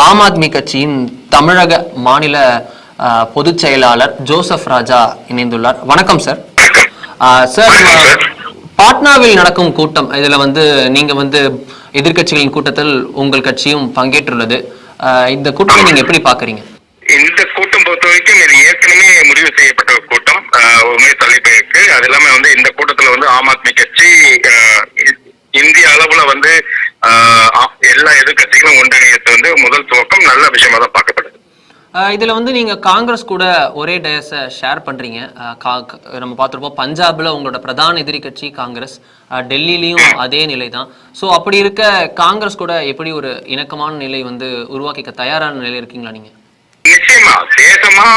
ஆம் ஆத்மி கட்சியின் தமிழக மாநில பொதுச் செயலாளர் ஜோசப் ராஜா இணைந்துள்ளார். வணக்கம் சார். சார் பாட்னாவில் நடக்கும் கூட்டம் இதுல வந்து நீங்க வந்து எதிர்க்கட்சிகளின் கூட்டத்தில் உங்கள் கட்சியும் பங்கேற்றுள்ளது. இந்த கூட்டத்தை நீங்க எப்படி பாக்குறீங்க இந்த கூட்டம் பொறுத்த வரைக்கும் இது ஏற்கனவே முடிவு செய்யப்பட்ட ஒரு கூட்டம் உண்மை தள்ளி போயிருக்கு அது இல்லாம வந்து இந்த கூட்டத்துல வந்து ஆம் ஆத்மி கட்சி ஆஹ் இ- இந்திய அளவுல வந்து ஆஹ் ஆ- எல்லா எதிர்க்கட்சிகளும் ஒன்றிணையது வந்து முதல் துவக்கம் நல்ல விஷயமா தான் பார்க்கப்படுது. இதுல வந்து நீங்க காங்கிரஸ் கூட ஒரே டயஸை ஷேர் பண்றீங்க. அஹ், கா- க- நம்ம பார்த்திருப்போம் பஞ்சாப்ல உங்களோட பிரதான எதிரி கட்சி காங்கிரஸ் அஹ், டெல்லியிலயும் அதே நிலை தான் ஸோ அப்படி இருக்க காங்கிரஸ் கூட எப்படி ஒரு இணக்கமான நிலை வந்து உருவாக்கிக்க தயாரான நிலை இருக்கீங்களா நீங்க? நிச்சயமா தேசமா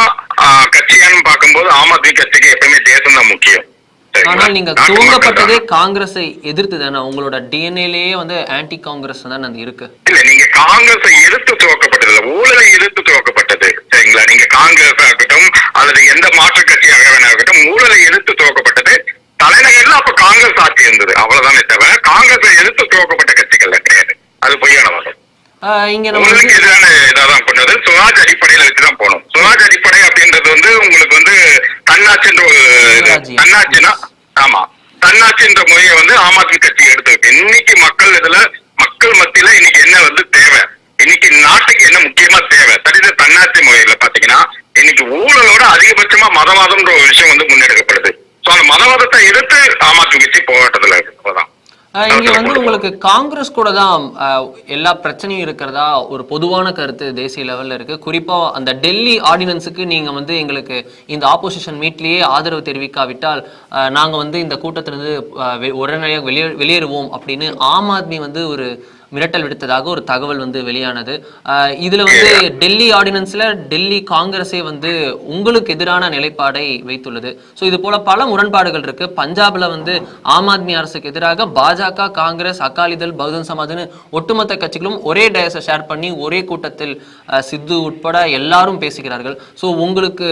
கட்சியான்னு பார்க்கும்போது ஆம் ஆத்மி கட்சிக்கு எப்பவுமே தேசம் தான் முக்கியம்? ஆனால் நீங்க துவங்கப்பட்டதே. காங்கிரஸை எதிர்த்து தானே உங்களோட டிஎன்ஏலேயே வந்து ஆன்டி காங்கிரஸ் தானே அது இருக்கு? இல்ல நீங்க காங்கிரஸை எதிர்த்து துவக்கப்பட்டது இல்ல ஊழலை எதிர்த்து துவக்கப்பட்டது. சரிங்களா? நீங்க காங்கிரஸ் ஆகட்டும் அல்லது எந்த மாற்று கட்சியாக வேணா இருக்கட்டும் ஊழலை எதிர்த்து துவக்கப்பட்டது. தலைநகர்ல அப்ப காங்கிரஸ் ஆட்சி இருந்தது. அவ்வளவுதானே தவிர காங்கிரஸை எதிர்த்து துவக்கப்பட்ட கட்சிகள்ல கிடையாது. அது பொய்யான வாதம். உங்களுக்கு எதிரான இதாதான் கொண்டது சுராஜ் அடிப்படையில வச்சுதான் போகணும். சுராஜ் அடிப்படை அப்படின்றது வந்து உங்களுக்கு வந்து தன்னாட்சின்ற ஒரு. தன்னாட்சினா ஆமா. தன்னாட்சின்ற முறையை வந்து ஆம் ஆத்மி கட்சி எடுத்திருக்கு. இன்னைக்கு மக்கள் இதுல மக்கள் மத்தியில இன்னைக்கு என்ன வந்து தேவை இன்னைக்கு நாட்டுக்கு என்ன முக்கியமா தேவை சரித தன்னாட்சி முறையில பாத்தீங்கன்னா இன்னைக்கு ஊழலோட அதிகபட்சமா மதவாதம்ன்ற ஒரு விஷயம் வந்து முன்னெடுக்கப்படுது. சோ அந்த மதவாதத்தை எதிர்த்து ஆம் ஆத்மி கட்சி போராட்டத்துல இருக்கு அவ்வளவுதான். அஹ், இங்க வந்து உங்களுக்கு காங்கிரஸ் கூட தான் எல்லா பிரச்சனையும் இருக்கிறதா ஒரு பொதுவான கருத்து தேசிய லெவல்ல இருக்கு. குறிப்பா அந்த டெல்லி ஆர்டினன்ஸுக்கு நீங்க வந்து எங்களுக்கு இந்த ஆப்போசிஷன் மீட்லயே ஆதரவு தெரிவிக்காவிட்டால் நாங்க வந்து இந்த கூட்டத்திலிருந்து உடனடியாக வெளியே வெளியேறுவோம் அப்படின்னு ஆம் ஆத்மி வந்து ஒரு மிரட்டல் விடுத்ததாக ஒரு தகவல் வந்து வெளியானது. இதுல வந்து டெல்லி ஆர்டினன்ஸ்ல டெல்லி காங்கிரஸே வந்து உங்களுக்கு எதிரான நிலைப்பாடை வைத்துள்ளது. ஸோ இது போல பல முரண்பாடுகள் இருக்கு. பஞ்சாப்ல வந்து ஆம் ஆத்மி அரசுக்கு எதிராக பாஜக காங்கிரஸ் அகாலிதள் பகுஜன் சமாஜ்னு ஒட்டுமொத்த கட்சிகளும் ஒரே டயஸை ஷேர் பண்ணி ஒரே கூட்டத்தில் சித்து உட்பட எல்லாரும் பேசுகிறார்கள். ஸோ உங்களுக்கு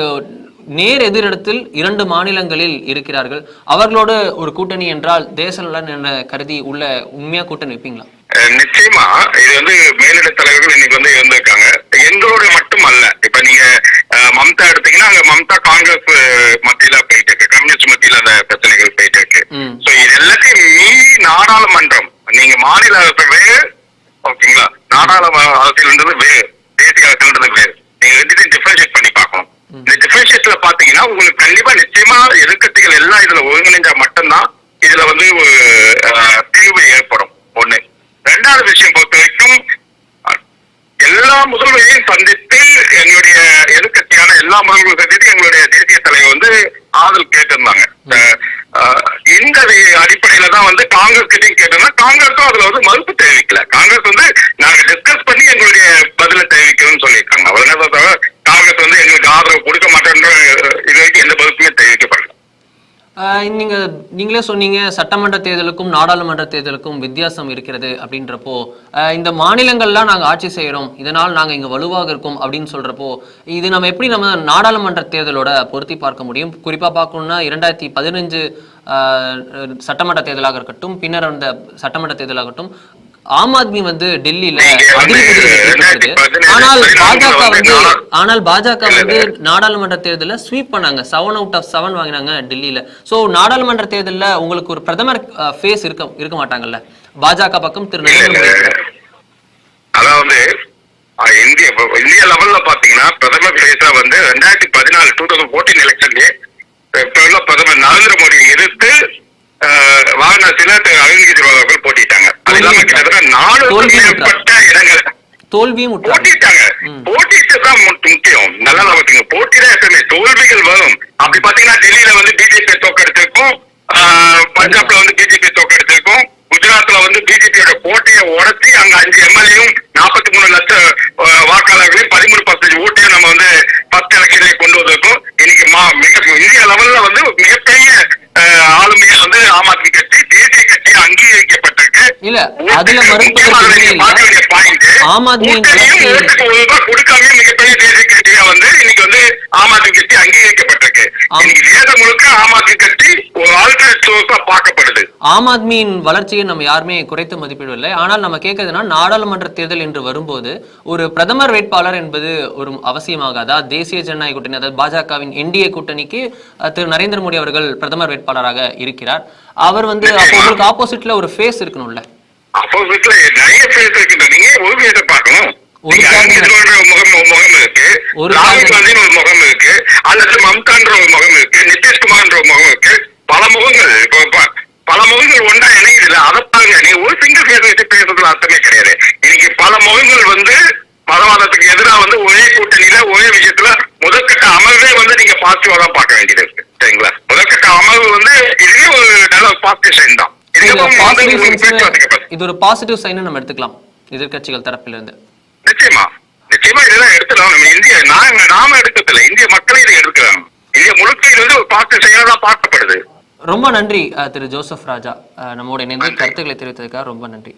நேர் எதிரிடத்தில் இரண்டு மாநிலங்களில் இருக்கிறார்கள். அவர்களோட ஒரு கூட்டணி என்றால் தேச நலன் என கருதி உள்ள உண்மையா கூட்டணி வைப்பீங்களா? நிச்சயமா இது வந்து மேலிட தலைவர்கள் இன்னைக்கு வந்து இருந்திருக்காங்க. எங்களோட மட்டும் அல்ல. இப்ப நீங்க மம்தா எடுத்தீங்கன்னா அங்க மம்தா காங்கிரஸ் மத்தியில போயிட்டு இருக்கு. கம்யூனிஸ்ட் மத்தியில அந்த பிரச்சனைகள் போயிட்டு இருக்கு. சோ இது எல்லாத்தையும் மீறி நாடாளுமன்றம் நீங்க மாநில அரசு வேறு. ஓகேங்களா? நாடாளுமன்ற அரசியல்ன்றது வேறு. தேசிய அரசியல்ன்றது வேறு. நீங்க ரெண்டுத்தையும் டிஃபரன்ஷியேட் பண்ணி பார்க்கணும். இந்த டிஃபரன்ஷியேட்ல பாத்தீங்கன்னா உங்களுக்கு கண்டிப்பா நிச்சயமா எதிர்க்கட்சிகள் எல்லாம் இதுல ஒருங்கிணைஞ்சா மட்டும்தான் இதுல வந்து ரெண்டாவது விஷயம் பொறுத்த வரைக்கும் எல்லா முதல்வரையும் சந்தித்து எங்களுடைய எதிர்க்கட்சியான எல்லா முதல்வர்களும் சந்தித்து எங்களுடைய தேசிய தலைவர் வந்து ஆதரவு கேட்டிருந்தாங்க. இந்த அடிப்படையில தான் வந்து காங்கிரஸ் கிட்டையும் கேட்டிருந்தா காங்கிரஸும் அதுல வந்து மறுப்பு தெரிவிக்கல. காங்கிரஸ் வந்து நாங்க டிஸ்கஸ் பண்ணி எங்களுடைய பதில தெரிவிக்கணும்னு சொல்லியிருக்காங்க. அவ்வளவுதான் தவிர காங்கிரஸ் வந்து எங்களுக்கு ஆதரவு கொடுக்க மாட்டேன்ற அஹ், இது வரைக்கும் எந்த பதிலுமே தெரிவிக்கப்படல ஆஹ் நீங்க நீங்களே சொன்னீங்க சட்டமன்ற தேர்தலுக்கும் நாடாளுமன்ற தேர்தலுக்கும் வித்தியாசம் இருக்கிறது அப்படின்றப்போ இந்த மாநிலங்கள்லாம் நாங்கள் ஆட்சி செய்கிறோம் இதனால் நாங்கள் இங்கே வலுவாக இருக்கோம் அப்படின்னு சொல்றப்போ இது நம்ம எப்படி நம்ம நாடாளுமன்ற தேர்தலோட பொருத்தி பார்க்க முடியும்? குறிப்பாக பார்க்கணும்னா இரண்டாயிரத்தி பதினஞ்சு சட்டமன்ற தேர்தலாக இருக்கட்டும் பின்னர் அந்த சட்டமன்ற தேர்தலாகட்டும் ஆம் ஆத்மி வந்து டெல்லியில ஆனால் பாஜக வந்து ஆனால் பாஜக வந்து. நாடாளுமன்ற தேர்தலில் ஸ்வீப் பண்ணாங்க. செவன் அவுட் ஆஃப் செவன் வாங்கினாங்க டெல்லியில. சோ நாடாளுமன்ற தேர்தல்ல உங்களுக்கு ஒரு பிரதமர் ஃபேஸ் இருக்க இருக்க மாட்டாங்கல்ல? பாஜக பக்கம் திரு நரேந்திர. அதாவது இந்திய இந்திய லெவல்ல பாத்தீங்கன்னா பிரதமர் பேசா வந்து ரெண்டாயிரத்தி பதினாலு டூ தௌசண்ட் போர்டீன் எலெக்ஷன்லயே இப்ப உள்ள பிரதமர் நரேந்திர மோடியை எதிர்த்து அஹ், வாரணாசியில திரு அரவிந்த் கெஜ்ரிவால் அவர்கள் போட்டிட்டாங்க அது இல்லாம கிட்டத்தட்ட நானூறு தோல்வி மேற்பட்ட இடங்கள் தோல்வியும் விட்டாங்க போட்டிட்டாங்க. போட்டிட்டு தான் மு- முக்கியம். நல்லா பாத்தீங்க போட்டி தான் எப்பவுமே தோல்விகள் வரும். அப்படி பாத்தீங்கன்னா டெல்லியில வந்து பிஜேபி தோக்கெடுத்திருக்கும் பஞ்சாப்ல வந்து பிஜேபி தோக்கெடுத்திருக்கும் குஜராத்ல வந்து பிஜேபியோட கோட்டையை உடைச்சி அங்க அஞ்சு எம்எல்ஏயும் நாற்பத்தி மூணு லட்சம் வாக்காளர்களையும் பதிமூணு பர்சன்டேஜ் ஓட்டையும் நம்ம வந்து ஃபர்ஸ்ட் எலெக்ஷன்ல கொண்டு வந்திருக்கோம். இன்னைக்கு மா மிக இந்திய லெவல்ல வந்து மிகப்பெரிய ஆளுமையா வந்து ஆம் ஆத்மி கட்சி இல்ல அதுல மறுப்பதற்கு ஆம் ரூபாய் கொடுக்காம மிகப்பெரிய தேசிய கட்சியா வந்து இன்னைக்கு வந்து ஆம் ஆத்மி கட்சி அங்கீகரிக்கப்பட்டிருக்கு. ஆம். இன்னைக்கு தேசம் முழுக்க ஆம் ஆத்மி கட்சி ஒரு ஆல்டர்னேட் சோர்ஸா பார்க்கப்படுது. ஆம் ஆத்மியின் வளர்ச்சியை நம்ம யாருமே குறைத்து மதிப்பிடவில்லை. ஆனால் நம்ம கேட்கறதுனா நாடாளுமன்ற தேர்தல் என்று வரும்போது ஒரு பிரதமர் வேட்பாளர் என்பது ஒரு அவசியமாகாதா தேசிய ஜனநாயக கூட்டணி அதாவது பாஜகவின் என்டிஏ கூட்டணிக்கு திரு நரேந்திர மோடி அவர்கள் பிரதமர் வேட்பாளராக இருக்கிறார். அவர் வந்து அப்போ உங்களுக்கு ஆப்போசிட்ல ஒரு ஃபேஸ் இருக்கணும்ல. அப்போசிட்ல நிறைய பேர் இருக்கின்ற நீங்க ஒரு பேரை பார்க்கணும்? முகம் இருக்கு. அல்லது மம்தான்ற ஒரு முகம் இருக்கு. நிதிஷ்குமார்ன்ற ஒரு முகம் இருக்கு. பல முகங்கள் இப்போ பல முகங்கள் ஒன்றா இணையுதுல அதை பாருங்க. நீங்க ஒரு சிங்கிள் ஃபேஸ் வச்சு பேசுறதுல அர்த்தமே கிடையாது. இன்னைக்கு பல முகங்கள் வந்து மதவாதத்துக்கு எதிராக வந்து ஒரே கூட்டணியில ஒரே விஷயத்துல முதற்கட்ட அமர்வே வந்து நீங்க பாசிட்டிவா தான் பார்க்க வேண்டியது இருக்கு. சரிங்களா? முதற்கட்ட அமர்வு வந்து இதுவே ஒரு நல்ல பாசிட்டிவ் சைன் தான். இதுக்கப்புறம் இது ஒரு பாசிட்டிவ் சைன் நம்ம எடுத்துக்கலாம் எதிர்க்கட்சிகள் தரப்பிலிருந்து. நிச்சயமா. நிச்சயமா இதெல்லாம் எடுத்துக்கலாம் நம்ம இந்திய நாம நாம எடுக்கிறதில்ல. இந்திய மக்களே இதை எடுக்கிறாங்க. இந்திய முழுக்க இது வந்து சைனா தான் பார்க்கப்படுது. ரொம்ப நன்றி திரு ஜோசப் ராஜா. நம்மோட இணைந்து கருத்துக்களை தெரிவித்ததுக்காக ரொம்ப நன்றி.